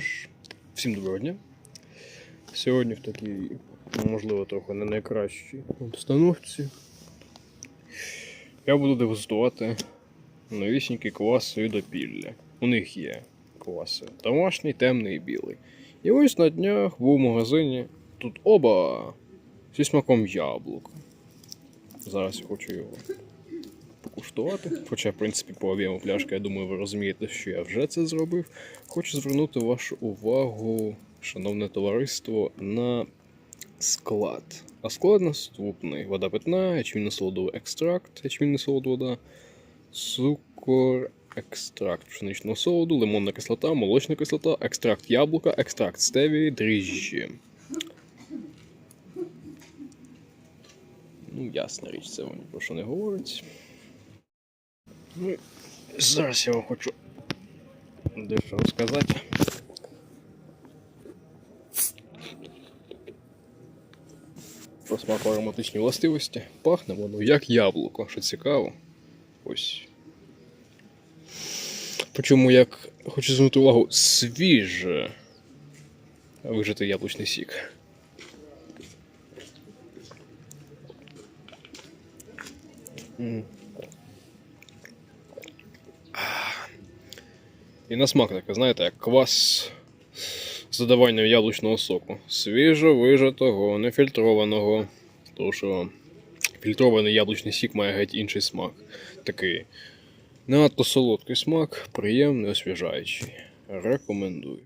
Ж, всім доброго дня. Сьогодні в такій, можливо, трохи не найкращій обстановці. Я буду дегустувати новісінькі кваси від опілля. У них є кваси домашній, темний і білий. І ось на днях був в магазині тут оба зі смаком яблука. Зараз я хочу його покуштувати. Хоча, в принципі, по об'єму пляшки, я думаю, ви розумієте, що я вже це зробив. Хочу звернути вашу увагу, шановне товариство, на склад. А склад наступний: вода питна, ячмінно-солодовий екстракт, ячмінно-солод вода, цукор, екстракт пшеничного солоду, лимонна кислота, молочна кислота, екстракт яблука, екстракт стевії, дріжджі. Ну, ясна річ, це вам про що не говорить. Ну, зараз я вам хочу дещо розказати. Про смако-ароматичні властивості. Пахне воно як яблуко, що цікаво. Ось. Причому, як хочу звернути увагу, свіже вижитий яблучний сік. М. І на смак таке, знаєте, як квас з додаванням яблучного соку. Свіжо вижатого, нефільтрованого. Тому що фільтрований яблучний сік має геть інший смак. Такий надто солодкий смак, приємний, освіжаючий. Рекомендую.